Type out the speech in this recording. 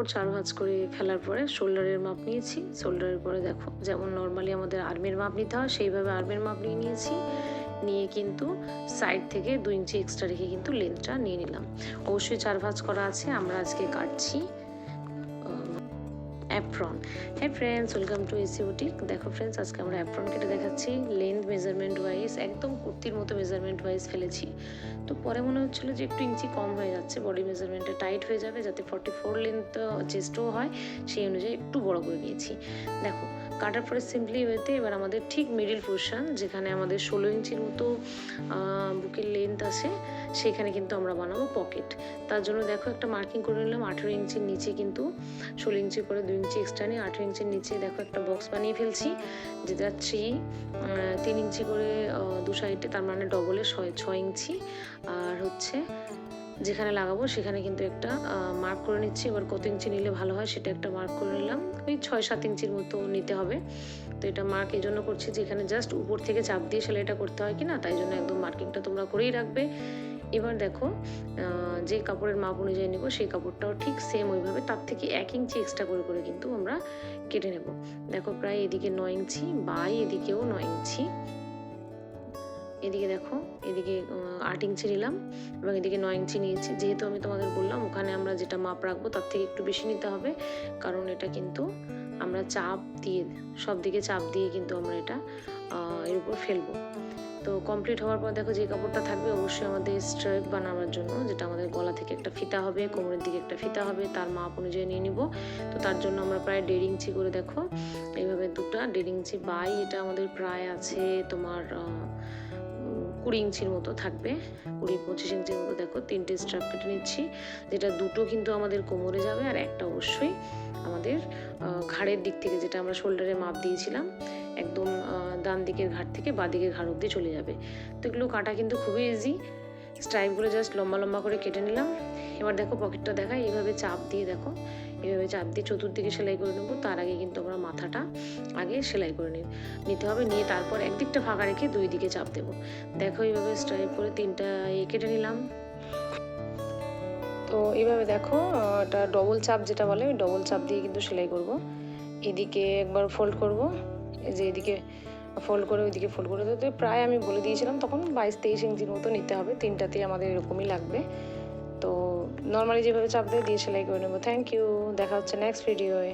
কাপড় চার ভাঁজ করে ফেলার পরে শোল্ডারের মাপ নিয়েছি। শোল্ডারের পরে দেখো, যেমন নর্মালি আমাদের আর্মের মাপ নিতে হয়, সেইভাবে আর্মের মাপ নিয়ে নিয়েছি। নিয়ে কিন্তু সাইড থেকে দু ইঞ্চি এক্সট্রা রেখে কিন্তু লেন্থটা নিয়ে নিলাম। অবশ্যই চার ভাঁজ করা আছে, আমরা আজকে কাটছি। অ্যাপ্রন হ্যাঁ friends welcome to AC boutique দেখো ফ্রেন্ডস আজকে আমরা অ্যাপ্রন কেটে দেখাচ্ছি। লেন্থ মেজারমেন্ট ওয়াইজ একদম কুর্তির মতো মেজারমেন্ট ওয়াইজ ফেলেছি। তো পরে মনে হচ্ছিল যে একটু ইঞ্চি কম হয়ে যাচ্ছে বডি মেজারমেন্টটা টাইট হয়ে যাবে, যাতে ফর্টি ফোর লেন্থ চেস্টও হয়। সেই অনুযায়ী একটু বড় করে নিয়েছি। দেখো কাটার পরে সিম্পলি ওয়েতে এবার আমাদের ঠিক মিডিল পোর্শন যেখানে আমাদের ষোলো ইঞ্চির মতো বুকের লেন্থ আছে, সেখানে কিন্তু আমরা বানাবো পকেট তার জন্য দেখো একটা মার্কিং করে নিলাম, আঠেরো ইঞ্চির নিচে কিন্তু ষোলো ইঞ্চি করে দু ইঞ্চি এক্সট্রা নিয়ে আঠেরো ইঞ্চির নিচে দেখো একটা বক্স বানিয়ে ফেলছি, যেটা থ্রি তিন ইঞ্চি করে দু সাইডে তার মানে ডবলে ছয় ছয় ইঞ্চি, আর হচ্ছে যেখানে লাগাবো সেখানে কিন্তু একটা মার্ক করে নিচ্ছি। এবার কত ইঞ্চি নিলে ভালো হয় সেটা একটা মার্ক করে নিলাম। ওই ছয় সাত ইঞ্চির মতো নিতে হবে। তো এটা মার্ক এই জন্য করছি যে এখানে জাস্ট উপর থেকে চাপ দিয়ে সেলাইটা করতে হয় কি না তাই জন্য একদম মার্কিংটা তোমরা করেই রাখবে। এবার দেখো যে কাপড়ের মাপ অনুযায়ী নেব সেই কাপড়টাও ঠিক সেম ওইভাবে, তার থেকে এক ইঞ্চি এক্সট্রা করে করে কিন্তু আমরা কেটে নেব। দেখো প্রায় এদিকে নয় ইঞ্চি, বাই এদিকেও নয় ইঞ্চি। এদিকে দেখো, এদিকে আট ইঞ্চি নিলাম এবং এদিকে নয় ইঞ্চি নিয়েছি। যেহেতু আমি তোমাদের বললাম, ওখানে আমরা যেটা মাপ রাখব তার থেকে একটু বেশি নিতে হবে, কারণ এটা কিন্তু আমরা চাপ দিয়ে, সব দিকে চাপ দিয়ে কিন্তু আমরা এটা এর উপর ফেলব। তো কমপ্লিট হওয়ার পর দেখো যে কাপড়টা থাকবে, অবশ্যই আমাদের স্ট্রাইপ বানানোর জন্য, যেটা আমাদের গলা থেকে একটা ফিতা হবে, কোমরের দিকে একটা ফিতা হবে, তার মাপ অনুযায়ী নিয়ে নিব। তো তার জন্য আমরা প্রায় দেড় ইঞ্চি করে দেখো, এইভাবে দুটা দেড় ইঞ্চি বাই, এটা আমাদের প্রায় আছে তোমার কুড়ি ইঞ্চির মতো থাকবে, কুড়ি পঁচিশ ইঞ্চির মতো দেখো, তিনটে স্ট্রাপ কেটে নিচ্ছি, যেটা দুটো কিন্তু আমাদের কোমরে যাবে আর একটা অবশ্যই আমাদের ঘাড়ের দিক থেকে যেটা আমরা শোল্ডারে মাপ দিয়েছিলাম, একদম ডান দিকের ঘাট থেকে বা দিকের ঘাড় অব্দি চলে যাবে। তো এগুলো কাটা কিন্তু খুবই ইজি স্ট্রাইপগুলো জাস্ট লম্বা লম্বা করে কেটে নিলাম। এবার দেখো পকেটটা দেখায় এইভাবে চাপ দিয়ে দেখো এইভাবে চাপ দিয়ে চতুর্দিকে সেলাই করে নেব। তার আগে কিন্তু আমরা মাথাটা আগে সেলাই করে নিই নিতে হবে। নিয়ে তারপর একদিকটা ফাঁকা রেখে দুই দিকে চাপ দেবো। দেখো এইভাবে স্ট্রাইপ করে তিনটা এ কেটে নিলাম। তো এইভাবে দেখো, এটা ডবল চাপ যেটা বলে, ওই ডবল চাপ দিয়ে কিন্তু সেলাই করব। এদিকে একবার ফোল্ড করব। এই যে এদিকে ফোল্ড করে ওইদিকে ফোল্ড করে দিতে প্রায় আমি বলে দিয়েছিলাম, তখন বাইশ তেইশ ইঞ্চির মতো নিতে হবে। তিনটাতেই আমাদের এরকমই লাগবে। নর্মালি যেভাবে চাপ দিয়ে দিয়ে সেলাই করে নেব। থ্যাংক ইউ দেখা হচ্ছে নেক্সট ভিডিওয়ে